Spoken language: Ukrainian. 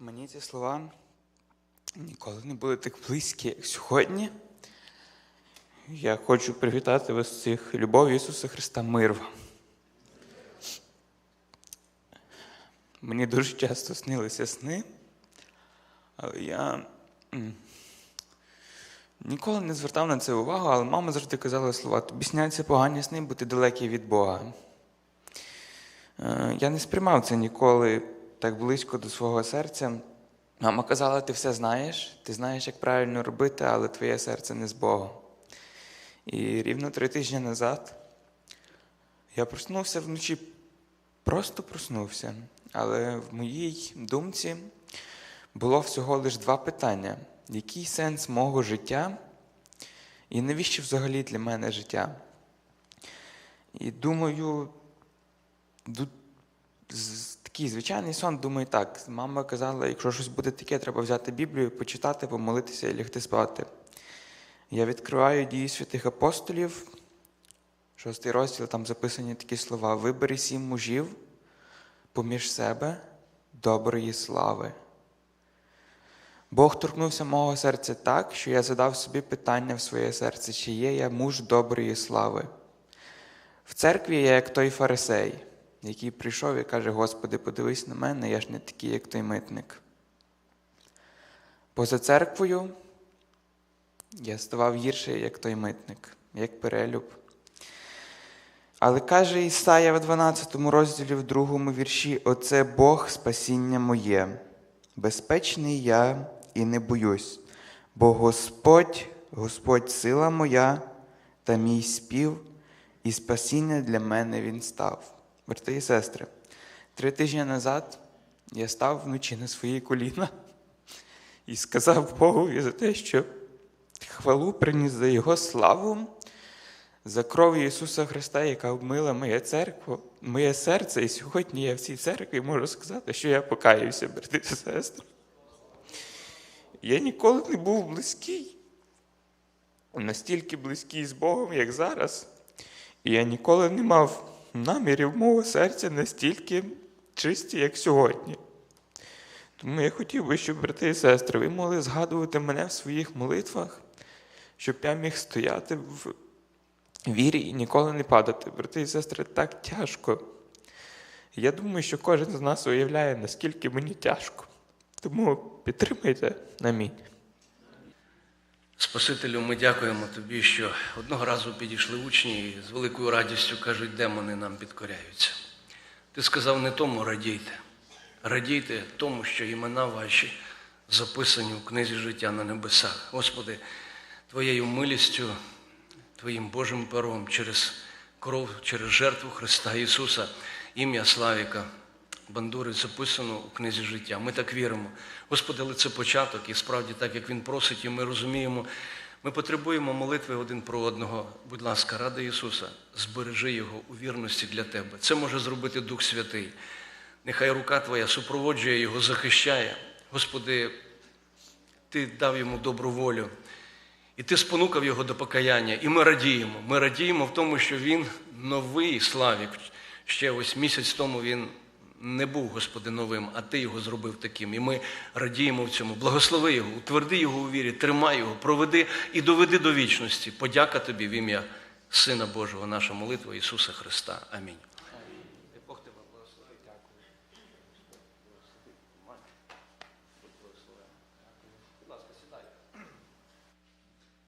Мені ці слова ніколи не були так близькі, як сьогодні. Я хочу привітати вас всіх любов'ю Ісуса Христа мир. Мені дуже часто снилися сни, але я ніколи не звертав на це увагу, але мама завжди казала слова: тобі сняться погані сни, бо ти далекий від Бога. Е, Я не сприймав це ніколи так близько до свого серця. Мама казала, ти все знаєш, ти знаєш, як правильно робити, але твоє серце не з Богом. І рівно три тижні назад я проснувся вночі, просто проснувся. Але в моїй думці було всього лише два питання: який сенс мого життя? І навіщо взагалі для мене життя? І думаю, такий звичайний сон, думаю, так. Мама казала, якщо щось буде таке, треба взяти Біблію, почитати, помолитися і лягти спати. Я відкриваю дії святих апостолів, шостий розділ, там записані такі слова: Вибери сім мужів поміж себе доброї слави. Бог торкнувся мого серця так, що я задав собі питання в своє серце, чи є я муж доброї слави. В церкві я як той фарисей, який прийшов і каже: Господи, подивись на мене, я ж не такий, як той митник. Поза церквою я ставав гірше, як той митник, як перелюб. Але каже Ісая в 12 розділі, в другому вірші: Оце Бог спасіння моє, безпечний я і не боюсь, бо Господь, Господь сила моя та мій спів, і спасіння для мене Він став. Брати і сестри, три тижні назад я став вночі на свої коліна і сказав Богові за те, що хвалу приніс за Його славу, за кров Ісуса Христа, яка обмила моє церкву, моє серце. І сьогодні я в цій церкві можу сказати, що я покаюся, брати і сестри. Я ніколи не був близький, настільки близький з Богом, як зараз. І я ніколи не мав намірів мого серця настільки чисті, як сьогодні. Тому я хотів би, щоб брати і сестри, ви могли згадувати мене в своїх молитвах, щоб я міг стояти в вірі і ніколи не падати. Брати і сестри, так тяжко. Я думаю, що кожен з нас уявляє, наскільки мені тяжко. Тому підтримайте Амінь. Спасителю, ми дякуємо тобі, що одного разу підійшли учні і з великою радістю кажуть, демони нам підкоряються. Ти сказав не тому радійте, радійте тому, що імена ваші записані у книзі життя на небесах. Господи, Твоєю милістю, Твоїм Божим пером через кров, через жертву Христа Ісуса, ім'я Славіка. Бандури записано у книзі життя. Ми так віримо. Господи, але це початок, і справді так, як Він просить, і ми розуміємо. Ми потребуємо молитви один про одного. Будь ласка, ради Ісуса, збережи Його у вірності для Тебе. Це може зробити Дух Святий. Нехай рука Твоя супроводжує Його, захищає. Господи, Ти дав йому добру волю. І ти спонукав його до покаяння. І ми радіємо. Ми радіємо в тому, що він новий Славік. Ще ось місяць тому він не був, Господи, новим, а Ти його зробив таким. І ми радіємо в цьому. Благослови його, утверди його у вірі, тримай його, проведи і доведи до вічності. Подяка тобі в ім'я Сина Божого, наша молитва Ісуса Христа. Амінь.